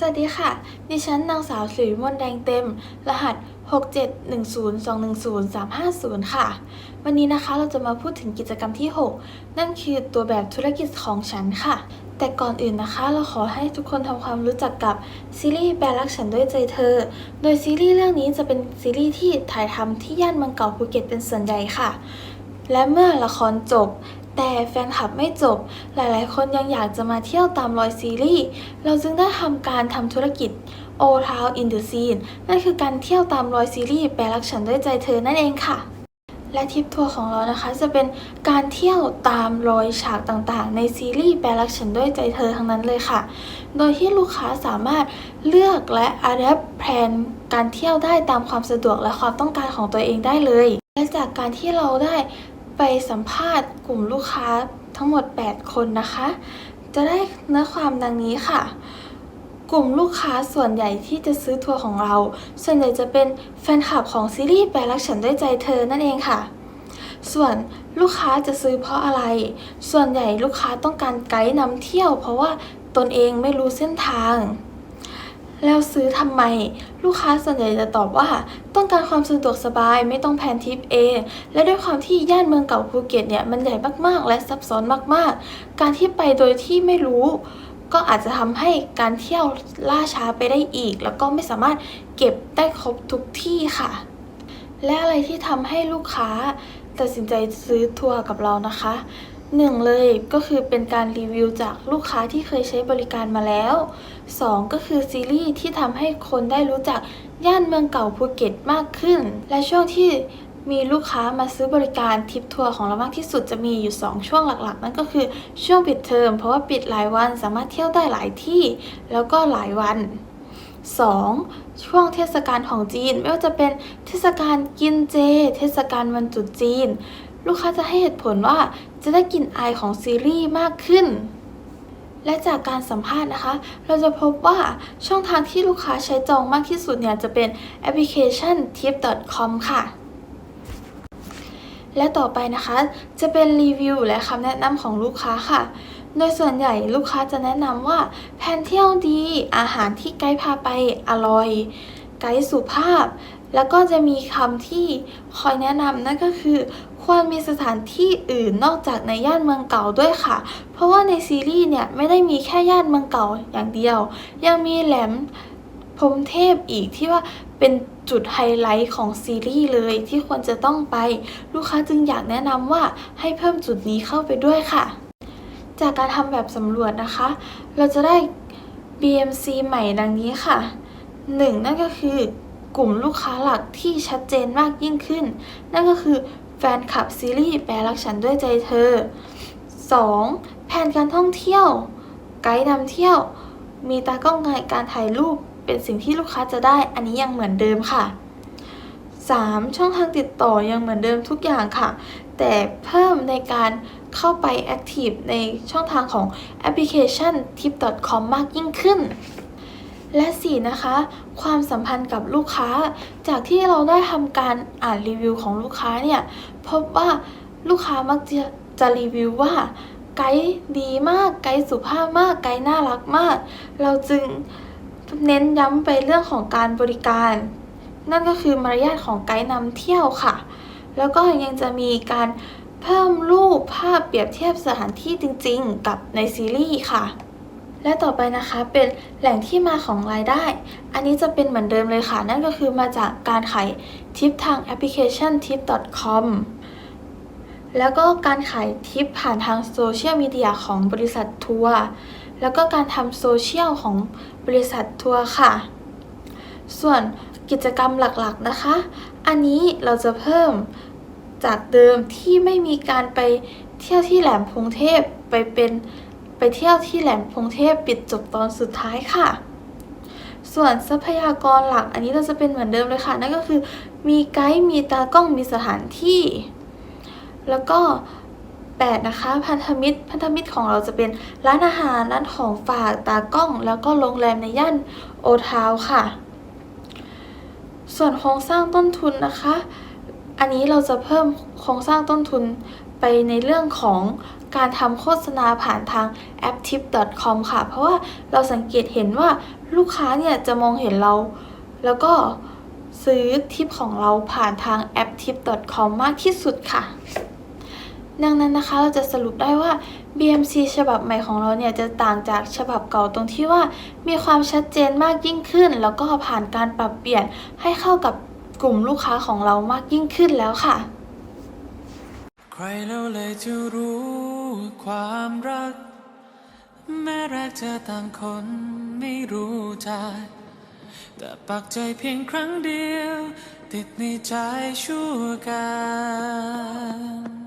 สวัสดีค่ะ ดิฉันนางสาวสิริมนแดงเต็ม รหัส 671021035ค่ะ วันนี้นะคะเราจะมาพูดถึงกิจกรรมที่ 6 นั่นคือตัวแบบธุรกิจของฉันค่ะ แต่ก่อนอื่นนะคะ เราขอให้ทุกคนทำความรู้จักกับซีรีส์แปลรักฉันด้วยใจเธอ โดยซีรีส์เรื่องนี้จะเป็นซีรีส์ที่ถ่ายทำที่ย่านเมืองเก่าภูเก็ตเป็นส่วนใหญ่ค่ะ และเมื่อละครจบ แต่แฟนคลับไม่จบ หลายๆ คนยังอยากจะมาเที่ยวตามรอยซีรีส์ เราจึงได้ทำการทำธุรกิจ o t o w in the Scene นั่นคือการเที่ยวตามรอยซีรีส์แปลรักฉันด้วยใจเธอนั่นเองค่ะ และทริปทัวร์ของเรานะคะจะเป็นการเที่ยวตามรอยฉากต่างๆ ในซีรีส์แปลรักฉันด้วยใจเธอทั้งนั้นเลยค่ะ โดยที่ลูกค้าสามารถเลือกและ adapt แผนการเที่ยวได้ตามความสะดวกและความต้องการของตัวเองได้เลยและจากการที่เราได้ ไปสัมภาษณ์กลุ่มลูกค้าทั้งหมด 8 คนนะคะ จะได้เนื้อความดังนี้ค่ะ กลุ่มลูกค้าส่วนใหญ่ที่จะซื้อทัวร์ของเรา ส่วนใหญ่จะเป็นแฟนคลับของซีรีส์แปลรักฉันด้วยใจเธอนั่นเองค่ะ ส่วนลูกค้าจะซื้อเพราะอะไร ส่วนใหญ่ลูกค้าต้องการไกด์นำเที่ยว เพราะว่าตนเองไม่รู้เส้นทาง แล้วซื้อทำไม ลูกค้าส่วนใหญ่จะตอบว่า ต้องการความสะดวกสบายไม่ต้องแพนทิปเอง และด้วยความที่ย่านเมืองเก่าภูเก็ตเนี่ยมันใหญ่มากๆ และซับซ้อนมากๆ การที่ไปโดยที่ไม่รู้ ก็อาจจะทำให้การเที่ยวล่าช้าไปได้อีก แล้วก็ไม่สามารถเก็บได้ครบทุกที่ค่ะ และอะไรที่ทำให้ลูกค้าตัดสินใจซื้อทัวร์กับเรานะคะหนึ่งเลยก็คือเป็นการรีวิวจากลูกค้าที่เคยใช้บริการมาแล้ว สองก็คือซีรีส์ที่ทำให้คนได้รู้จักย่านเมืองเก่าภูเก็ตมากขึ้น และช่วงที่มีลูกค้ามาซื้อบริการทริปทัวร์ของเรามากที่สุดจะมีอยู่ 2 ช่วงหลักๆ นั่นก็คือช่วงปิดเทอมเพราะว่าปิดหลายวันสามารถเที่ยวได้หลายที่ แล้วก็หลายวัน 2. ช่วงเทศกาลของจีน ไม่ว่าจะเป็นเทศกาลกินเจ เทศกาลวันตรุษจีน ลูกค้าจะให้เหตุผลว่าจะได้กลินอายของซีรีส์มากขึ้น และจากการสัมภาษณ์นะคะ เราจะพบว่าช่องทางที่ลูกค้าใช้จองมากที่สุดเนี่ยจะเป็นแอปพลิเคชัน tip.com ค่ะ และต่อไปนะคะ จะเป็นรีวิวและคำแนะนำของลูกค้าค่ะ โดยส่วนใหญ่ลูกค้าจะแนะนำว่าแผนเที่ยวดี อาหารที่ไกด์พาไปอร่อย ไกด์สุภาพ แล้วก็จะมีคำที่คอยแนะนำนั่นก็คือ ควรมีสถานที่อื่นนอกจากในย่านเมืองเก่าด้วยค่ะ เพราะว่าในซีรีส์เนี่ยไม่ได้มีแค่ย่านเมืองเก่าอย่างเดียว ยังมีแหลมพรมเทพอีกที่ว่าเป็นจุดไฮไลท์ของซีรีส์เลยที่ควรจะต้องไป ลูกค้าจึงอยากแนะนำว่าให้เพิ่มจุดนี้เข้าไปด้วยค่ะ จากการทำแบบสำรวจนะคะ เราจะได้ BMC ใหม่ดังนี้ค่ะ 1. นั่นก็คือกลุ่มลูกค้าหลักที่ชัดเจนมากยิ่งขึ้น นั่นก็คือ แฟนคลับซีรีส์แปลรักฉันด้วยใจเธอ 2. แผนการท่องเที่ยว ไกด์นำเที่ยว มีตากล้องในการถ่ายรูปเป็นสิ่งที่ลูกค้าจะได้อันนี้ยังเหมือนเดิมค่ะ 3. ช่องทางติดต่อยังเหมือนเดิมทุกอย่างค่ะ แต่เพิ่มในการเข้าไป Active ในช่องทางของแอปพลิเคชัน tip.com มากยิ่งขึ้น และ 4 นะคะ ความสัมพันธ์กับลูกค้า จากที่เราได้ทำการอ่านรีวิวของลูกค้าเนี่ยพบว่าลูกค้ามักจะจะรีวิวว่าไกด์ดีมาก ไกด์สุภาพมาก ไกด์น่ารักมาก เราจึงเน้นย้ำไปเรื่องของการบริการ นั่นก็คือมารยาทของไกด์นำเที่ยวค่ะ แล้วก็ยังจะมีการเพิ่มรูปภาพเปรียบเทียบสถานที่จริง ๆ กับในซีรีส์ค่ะ และต่อไปนะคะเป็นแหล่งที่มาของรายได้ อันนี้จะเป็นเหมือนเดิมเลยค่ะ นั่นก็คือมาจากการขายทิปทางแอปพลิเคชัน tip.com แล้วก็การขายทิปผ่านทางโซเชียลมีเดียของบริษัททัวร์ แล้วก็การทำโซเชียลของบริษัททัวร์ค่ะ ส่วนกิจกรรมหลักๆนะคะ อันนี้เราจะเพิ่มจากเดิมที่ไม่มีการไปเที่ยวที่แหลมพงเทพไปเป็น ไปเที่ยวที่แหลมพงเทพปิดจบตอนสุดท้ายค่ะ ส่วนทรัพยากรหลักอันนี้เราจะเป็นเหมือนเดิมเลยค่ะ นั่นก็คือมีไกด์มีตากล้องมีสถานที่ แล้วก็ 8 นะคะ พันธมิตร พันธมิตรของเราจะเป็นร้านอาหารร้านของฝากตากล้อง แล้วก็โรงแรมในย่านโอทาวค่ะ ส่วนโครงสร้างต้นทุนนะคะ อันนี้เราจะเพิ่มโครงสร้างต้นทุนไปในเรื่องของ การทำโฆษณาผ่านทางแอป tip.com ค่ะ เพราะว่าเราสังเกตเห็นว่าลูกค้าเนี่ยจะมองเห็นเรา แล้วก็ซื้อทิปของเราผ่านทางแอป tip.com มากที่สุดค่ะ ดังนั้นนะคะเราจะสรุปได้ว่า BMC ฉบับใหม่ของเราเนี่ยจะต่างจากฉบับเก่าตรงที่ว่า มีความชัดเจนมากยิ่งขึ้น แล้วก็ผ่านการปรับเปลี่ยนให้เข้ากับกลุ่มลูกค้าของเรามากยิ่งขึ้นแล้วค่ะ ใครแล้วเลยจะรู้ ความรัก แม้รักเธอต่างคนไม่รู้ใจแต่ปักใจเพียงครั้งเดียว ติดในใจชั่วการ